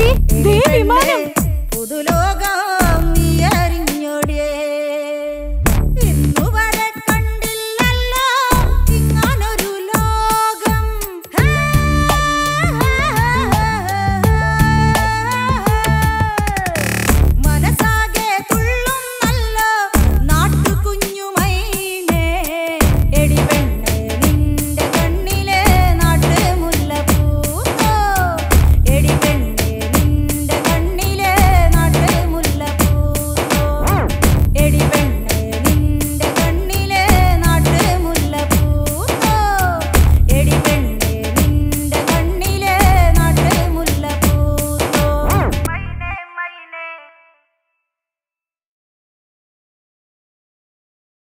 ചേച്ചി ദേ വിമാനം.